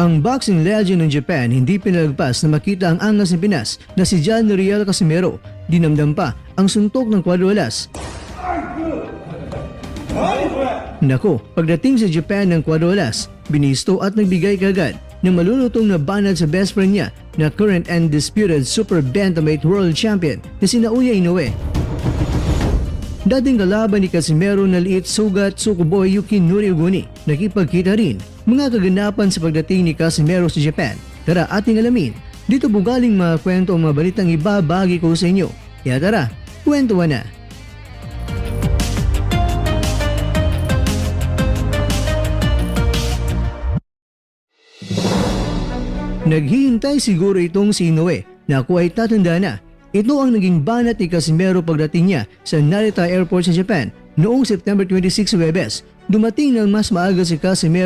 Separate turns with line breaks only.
Ang boxing legend ng Japan hindi pinalagpas na makita ang angas ng Pinas na si John Riel Casimero. Dinamdam pa ang suntok ng kwadrolas. Nako, pagdating sa Japan ng kwadrolas, binisto at nagbigay kagad ng malulutong na banat sa best friend niya na current and disputed super bantamweight world champion na sina Uya Inoue. Dating kalaban ni Casimero na liit sugat Sukuboy Yuki Noriuguni, nakipagkita rin mga kaganapan sa pagdating ni Casimero sa Japan. Tara ating alamin, dito po galing mga kwento ang mga balitang ibabagi ko sa inyo. Kaya tara, kwentuhan na! Naghihintay siguro itong si Inoue na ako ay tatanda na. Ito ang naging banat ni Casimero pagdating niya sa Narita Airport sa Japan noong September 26 Webes. Dumating ng mas maaga si Casimero